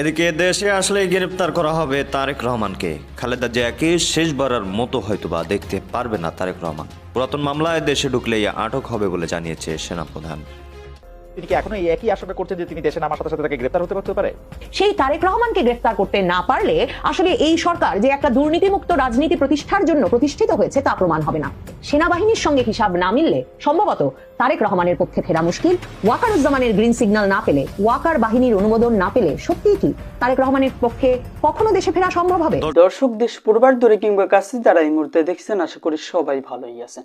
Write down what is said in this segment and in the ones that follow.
এদিকে দেশে আসলে গ্রেপ্তার করা হবে তারেক রহমানকে। খালেদা জিয়াকে শেষবারের মতো হয়তোবা দেখতে পারবে না তারেক রহমান। পুরাতন মামলায় দেশে ঢুকলেই আটক হবে বলে জানিয়েছে সেনাপ্রধান। তিনি কি এখনও এই একই আশঙ্কা করছেন যে তিনি দেশে নামার সাথে সাথে তাকে গ্রেপ্তার হতে পারতে পারে? সেই তারেক রহমানকে গ্রেফতার করতে না পারলে আসলে এই সরকার যে একটা দুর্নীতিমুক্ত রাজনীতি প্রতিষ্ঠার জন্য প্রতিষ্ঠিত হয়েছে তা প্রমাণ হবে না। সেনাবাহিনীর সঙ্গে হিসাব না মিললে সম্ভবত তারেক রহমানের পক্ষে ফেরা মুশকিল। ওয়াকারুজ্জামানের গ্রিন সিগন্যাল না পেলে ওয়াকার বাহিনীর অনুমোদন না পেলে সত্যিই কি তারেক রহমানের পক্ষে কখনো দেশে ফেরা সম্ভব হবে? দর্শক দেশ পূর্বার দূরে কিংবা কাছে যারা এই মুহূর্তে দেখছেন আশা করি সবাই ভালোই আছেন।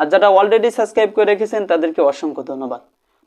আর যারা অলরেডি সাবস্ক্রাইব করে রেখেছেন, তাদেরকে অসংখ্য ধন্যবাদ।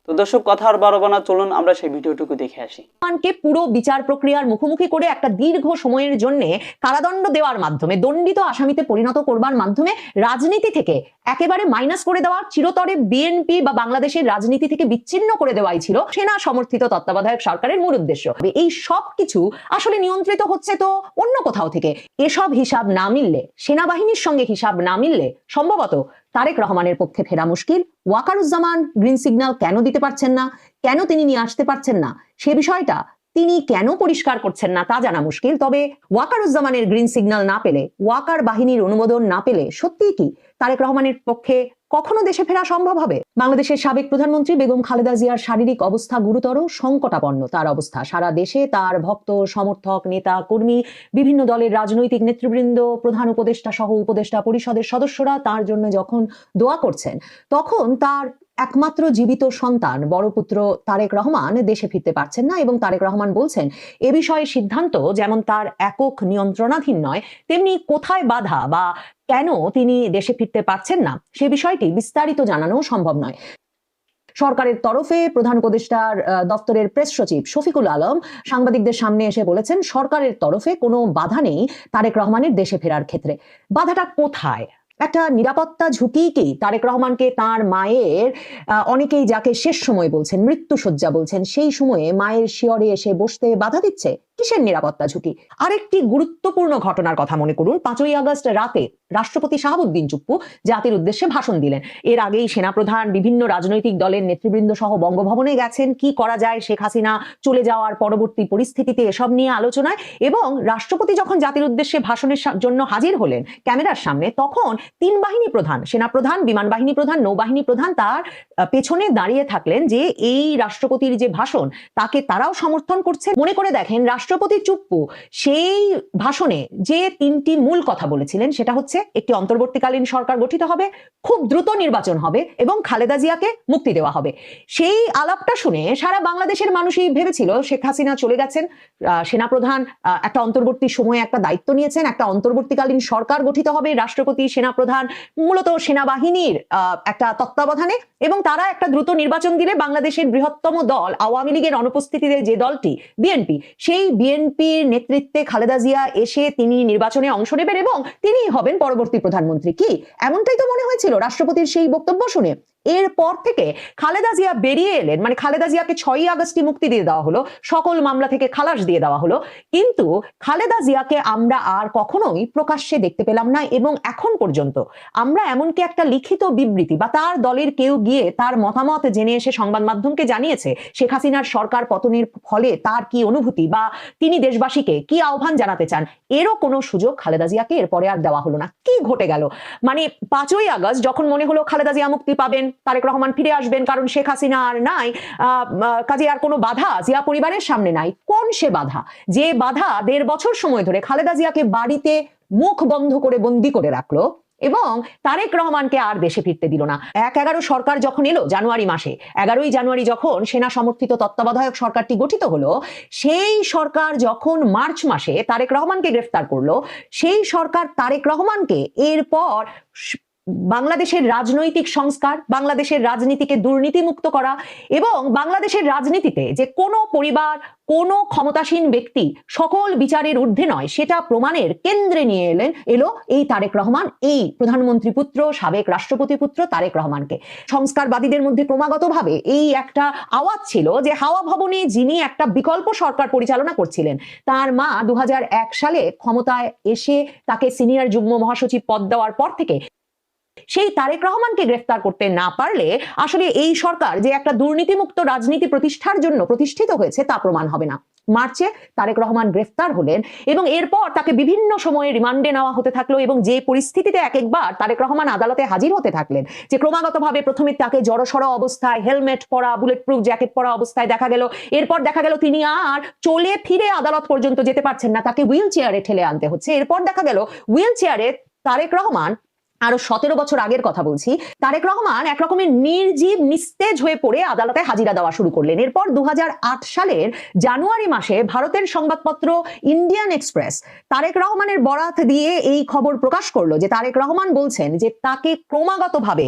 তো দর্শক, কথা আর বারবার না, চলুন আমরা সেই ভিডিওটুকু দেখে আসি। রহমানকে পুরো বিচার প্রক্রিয়ার মুখোমুখি করে একটা দীর্ঘ সময়ের জন্য কারাদণ্ড দেওয়ার মাধ্যমে, দণ্ডিত আসামিতে পরিণত করবার মাধ্যমে রাজনীতি থেকে একেবারে মাইনাস করে দেওয়া, চিরতরে বিএনপি বা বাংলাদেশের রাজনীতি থেকে বিচ্ছিন্ন করে দেওয়াই ছিল সেনা সমর্থিত তত্ত্বাবধায়ক সরকারের মূল উদ্দেশ্য। এই সব কিছু আসলে নিয়ন্ত্রিত হচ্ছে তো অন্য কোথাও থেকে। এসব হিসাব না মিললে, সেনাবাহিনীর সঙ্গে হিসাব না মিললে সম্ভবত তারেক রহমানের পক্ষে ফেরা মুশকিল। ওয়াকারুজ্জামান গ্রিন সিগন্যাল কেন দিতে পারছেন না? কেন তিনি নিয়ে আসতে পারছেন না? সে বিষয়টা তিনি কেন পরিষ্কার করছেন না তা জানা মুশকিল। তবে ওয়াকারুজ্জামানের গ্রিন সিগন্যাল না পেলে, ওয়াকার বাহিনীর অনুমোদন না পেলে সত্যি কি? তারেক রহমানের পক্ষে কখনো দেশে ফেরা সম্ভব হবে? বাংলাদেশের সাবেক প্রধানমন্ত্রী বেগম খালেদা জিয়ার শারীরিক অবস্থা গুরুতর, সংকটাপন্ন। তার অবস্থা, সারা দেশে তার ভক্ত, সমর্থক, নেতা, কর্মী, বিভিন্ন দলের রাজনৈতিক নেতৃবৃন্দ, প্রধান উপদেষ্টা সহ উপদেষ্টা পরিষদের সদস্যরা তার জন্য যখন দোয়া করছেন, তখন তার একমাত্র জীবিত সন্তান, বড় পুত্র তারেক রহমান দেশে ফিরতে পারছেন না এবং তারেক রহমান বলছেন, এ বিষয়ে সিদ্ধান্ত যেমন তার একক নিয়ন্ত্রণাধীন নয়, তেমনি কোথায় বাধা বা কেন তিনি দেশে ফিরতে পারছেন না? সে বিষয়টি বিস্তারিত জানানো সম্ভব নয়। সরকারের তরফে প্রধান উপদেষ্টার দপ্তরের প্রেস সচিব শফিকুল আলম সাংবাদিকদের সামনে এসে বলেছেন, সরকারের তরফে কোনো বাধা নেই তারেক রহমানের দেশে ফেরার ক্ষেত্রে। বাধাটা কোথায়? একটা নিরাপত্তা ঝুঁকি কি? তারেক রহমানকে তার মায়ের অনেকেই যাকে শেষ সময় বলছেন মৃত্যু শয্যা বলছেন, সেই সময়ে মায়ের শিয়রে এসে বসতে বাধা দিচ্ছে? কিসের নিরাপত্তা ঝুঁকি? আরেকটি গুরুত্বপূর্ণ ঘটনার কথা মনে করুন। পাঁচই আগস্ট রাতে রাষ্ট্রপতি শাহাবুদ্দিন চুপ্পু জাতির উদ্দেশ্যে ভাষণ দিলেন। এর আগেই সেনাপ্রধান বিভিন্ন রাজনৈতিক দলের নেতৃবৃন্দ সহ বঙ্গভবনে গেছেন। কি করা যায়, শেখ হাসিনা চলে যাওয়ার পরবর্তী পরিস্থিতিতে এসব নিয়ে আলোচনায় এবং রাষ্ট্রপতি যখন জাতির উদ্দেশ্যে ভাষণের জন্য হাজির হলেন ক্যামেরার সামনে, তখন তিন বাহিনী প্রধান, সেনাপ্রধান, বিমান বাহিনী প্রধান, নৌবাহিনী প্রধান তার পেছনে দাঁড়িয়ে থাকলেন যে এই রাষ্ট্রপতির যে ভাষণ, তাকে তারাও সমর্থন করছে মনে করে দেখেন রাষ্ট্রপতি চুপ্পু সেই ভাষণে যে তিনটি মূল কথা বলেছিলেন, সেটা হচ্ছে একটি অন্তর্বর্তীকালীন সরকার গঠিত হবে, খুব দ্রুত নির্বাচন হবে এবং খালেদা জিয়াকে মুক্তি দেওয়া হবে। সেই আলাপটা শুনে সারা বাংলাদেশের মানুষই ভেবেছিল শেখ হাসিনা চলে গেছেন সেনাপ্রধান একটা অন্তর্বর্তী সময়ে একটা দায়িত্ব নিয়েছেন, একটা অন্তর্বর্তীকালীন সরকার গঠিত হবে, রাষ্ট্রপতি, সেনাপ্রধান, মূলত সেনাবাহিনীর একটা তত্ত্বাবধানে এবং তারা একটা দ্রুত নির্বাচন দিলে বাংলাদেশের বৃহত্তম দল, আওয়ামী লীগের অনুপস্থিতিতে যে দলটি, বিএনপি, সেই বিএনপির নেতৃত্বে খালেদা জিয়া এসে তিনি নির্বাচনে অংশ নেবেন এবং তিনি হবেন পরবর্তী প্রধানমন্ত্রী। কি? এমনটাই তো মনে হয়েছিল রাষ্ট্রপতির সেই বক্তব্য শুনে। এরপর থেকে খালেদা জিয়া বেরিয়ে এলেন মানে খালেদা জিয়াকে ছয়ই আগস্টই মুক্তি দিয়ে দেওয়া হলো, সকল মামলা থেকে খালাস দিয়ে দেওয়া হলো। কিন্তু খালেদা জিয়াকে আমরা আর কখনোই প্রকাশ্যে দেখতে পেলাম না এবং এখন পর্যন্ত আমরা এমনকি একটা লিখিত বিবৃতি বা তার দলের কেউ গিয়ে তার মতামত জেনে এসে সংবাদ মাধ্যমকে জানিয়েছে, শেখ হাসিনার সরকার পতনের ফলে তার কি অনুভূতি বা তিনি দেশবাসীকে কি আহ্বান জানাতে চান, এরও কোনো সুযোগ খালেদা জিয়াকে এরপরে আর দেওয়া হলো না। কি ঘটে গেল? মানে পাঁচই আগস্ট যখন মনে হলো খালেদা জিয়া মুক্তি পাবেন তারেক রহমান ফিরে আসবেন, কারণ শেখ হাসিনা আর নাই। কাজে আর কোনো বাধা জিয়া পরিবারের সামনে নাই। কোন সে বাধা? যে বাধা দেড় বছর সময় ধরে খালেদা জিয়াকে বাড়িতে মুখ বন্ধ করে বন্দি করে রাখল এবং তারেক রহমানকে আর দেশে ফিরতে দিল না। এক এগারো সরকার যখন এলো জানুয়ারি মাসে, এগারোই জানুয়ারি যখন সেনা সমর্থিত তত্ত্বাবধায়ক সরকারটি গঠিত হলো, সেই সরকার যখন মার্চ মাসে তারেক রহমানকে গ্রেফতার করল, সেই সরকার তারেক রহমানকে এরপর বাংলাদেশের রাজনৈতিক সংস্কার, বাংলাদেশের রাজনীতিকে দুর্নীতিমুক্ত করা এবং বাংলাদেশের রাজনীতিতে যে কোনো পরিবার, কোনো ক্ষমতাসীন ব্যক্তি সকল বিচারের ঊর্ধ্বে নয়, সেটা প্রমাণের কেন্দ্রে নিয়ে এলেন, এলো এই তারেক রহমান, এই প্রধানমন্ত্রী পুত্র, সাবেক রাষ্ট্রপতি পুত্র তারেক রহমানকে। সংস্কারবাদীদের মধ্যে ক্রমাগতভাবে এই একটা আওয়াজ ছিল যে হাওয়া ভবনে যিনি একটা বিকল্প সরকার পরিচালনা করছিলেন, তার মা দু হাজার এক সালে ক্ষমতায় এসে তাকে সিনিয়র যুগ্ম মহাসচিব পদ দেওয়ার পর থেকে সেই তারেক রহমানকে গ্রেফতার করতে না পারলে আসলে এই সরকার যে একটা দুর্নীতিমুক্ত রাজনীতি প্রতিষ্ঠার জন্য প্রতিষ্ঠিত হয়েছে, তা প্রমাণ হবে না। মার্চে তারেক রহমান গ্রেফতার হলেন এবং এরপর তাকে বিভিন্ন সময়ে রিমান্ডে নেওয়া হতে থাকল এবং যে পরিস্থিতিতে এক একবার তারেক রহমান আদালতে হাজির হতে থাকলেন, যে ক্রমাগতভাবে প্রথমে তাকে জড়সড় অবস্থায় হেলমেট পরা বুলেট প্রুফ জ্যাকেট পরা অবস্থায় দেখা গেল, এরপর দেখা গেল তিনি আর চলে ফিরে আদালত পর্যন্ত যেতে পারছেন না, তাকে হুইল চেয়ারে ঠেলে আনতে হচ্ছে। এরপর দেখা গেল হুইল চেয়ারে তারেক রহমান আরও সতেরো বছর আগের কথা বলছি। তারেক রহমান এক রকমের নির্জীব, নিস্তেজ হয়ে পড়ে আদালতে হাজিরা দেওয়া শুরু করলেন। এরপর দু হাজার আট সালের জানুয়ারি মাসে ভারতের সংবাদপত্র ইন্ডিয়ান এক্সপ্রেস তারেক রহমানের বরাত দিয়ে এই খবর প্রকাশ করল যে তারেক রহমান বলছেন যে তাকে ক্রমাগতভাবে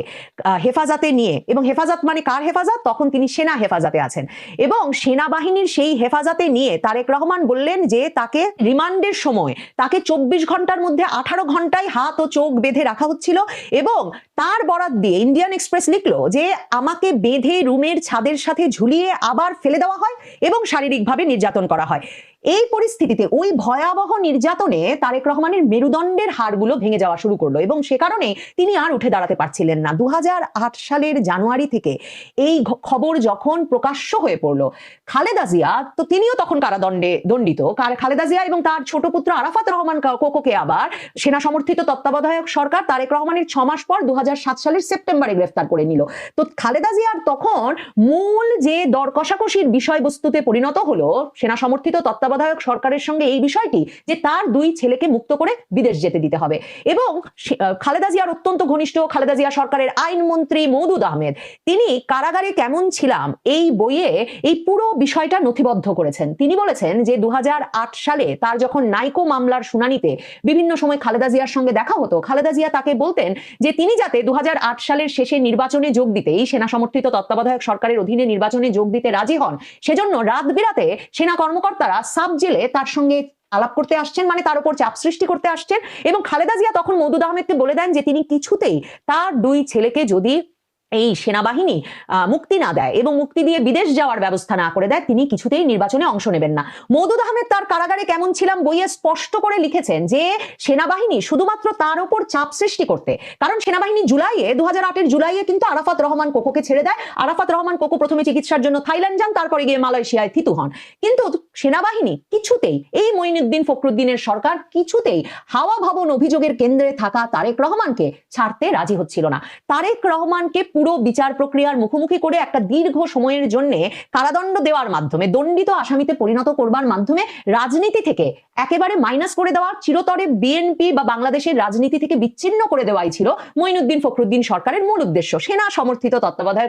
হেফাজতে নিয়ে এবং হেফাজত মানে কার হেফাজত? তখন তিনি সেনা হেফাজতে আছেন। এবং সেনাবাহিনীর সেই হেফাজতে নিয়ে তারেক রহমান বললেন যে তাকে রিমান্ডের সময় তাকে চব্বিশ ঘণ্টার মধ্যে আঠারো ঘন্টায় হাত ও চোখ বেঁধে রাখা হচ্ছিল এবং তার বরাদ দিয়ে ইন্ডিয়ান এক্সপ্রেস লিখলো যে আমাকে বেঁধে রুমের ছাদের সাথে ঝুলিয়ে আবার ফেলে দেওয়া হয় এবং শারীরিকভাবে নির্যাতন করা হয়। এই পরিস্থিতিতে ওই ভয়াবহ নির্যাতনে তারেক রহমানের মেরুদণ্ডের হাড়গুলো ভেঙে যাওয়া শুরু করল এবং সে কারণে তিনি আর উঠে দাঁড়াতে পারছিলেন না। দু হাজার আট সালের জানুয়ারি থেকে এই খবর যখন প্রকাশ্য হয়ে পড়ল, খালেদা জিয়া, তো তিনিও তখন কারাদণ্ডে দণ্ডিত। খালেদা জিয়া এবং তার ছোট পুত্র আরাফাত রহমান কোকোকে আবার সেনা সমর্থিত তত্ত্বাবধায়ক সরকার তারেক রহমানের ছ মাস পর দু হাজার সাত সালের সেপ্টেম্বরে গ্রেফতার করে নিল। তো খালেদা জিয়ার তখন মূল যে দর কষাকষির বিষয়বস্তুতে পরিণত হলো, সেনা সমর্থিত তত্ত্বাবধায়ক সরকারের সঙ্গে এই বিষয়টি যে তার দুই ছেলেকে মুক্ত করে বিদেশ যেতে দিতে হবে। এবং খালেদা জিয়ার অত্যন্ত ঘনিষ্ঠ খালেদা জিয়া সরকারের আইনমন্ত্রী মৌদুদ আহমেদ, তিনি কারাগারে কেমন ছিলাম এই বইয়ে এই পুরো বিষয়টা নথিবদ্ধ করেছেন। তিনি বলেছেন যে দু সালে তার যখন নাইকো মামলার শুনানিতে বিভিন্ন সময় খালেদা জিয়ার সঙ্গে দেখা হতো, খালেদা জিয়া তাকে বলতেন যে তিনি যাতে দু হাজার আট সালের শেষে নির্বাচনে যোগ দিতে, এই সেনা সমর্থিত তত্ত্বাবধায়ক সরকারের অধীনে নির্বাচনে যোগ দিতে রাজি হন, সেজন্য রাত বিরাতে সেনা কর্মকর্তারা সাব জেলে তার সঙ্গে আলাপ করতে আসছেন মানে তার উপর চাপ সৃষ্টি করতে আসছেন এবং খালেদা জিয়া তখন মৌদুদ আহমেদকে বলে দেন যে তিনি কিছুতেই তার দুই ছেলেকে যদি এই সেনাবাহিনী মুক্তি না দেয় এবং মুক্তি দিয়ে বিদেশ যাওয়ার ব্যবস্থা না করে দেয়, তিনি কিছুতেই নির্বাচনে অংশ নেবেন না। মৌদুদ আহমেদ তার কারাগারে কেমন ছিলাম বইয়ে স্পষ্ট করে লিখেছেন যে, সেনাবাহিনী শুধুমাত্র তার উপর চাপ সৃষ্টি করতে, কারণ সেনাবাহিনী জুলাইয়ে দু হাজার জুলাইয়ে কিন্তু আরাফাত রহমান কোকোকে ছেড়ে দেয়। আরাফাত রহমান কোকো প্রথমে চিকিৎসার জন্য থাইল্যান্ড যান, তারপরে গিয়ে মালয়েশিয়ায় থিতু হন। কিন্তু সেনাবাহিনী কিছুতেই, এই মঈনুদ্দিন ফখরুদ্দিনের সরকার কিছুতেই হাওয়া ভবন অভিযোগের কেন্দ্রে থাকা তারেক রহমানকে ছাড়তে রাজি হচ্ছিল না। তারেক রহমানকে পুরো বিচার প্রক্রিয়ার মুখোমুখি করে একটা দীর্ঘ সময়ের জন্য কারাদণ্ড দেওয়ার মাধ্যমে, দণ্ডিত আসামিতে পরিণত করবার মাধ্যমে রাজনীতি থেকে একেবারে মাইনাস করে দেওয়া, চিরতরে বিএনপি বা বাংলাদেশের রাজনীতি থেকে বিচ্ছিন্ন করে দেওয়াই ছিল মঈনুদ্দিন ফখরুদ্দিন সরকারের মূল উদ্দেশ্য। সেনা সমর্থিত তত্ত্বাবধায়ক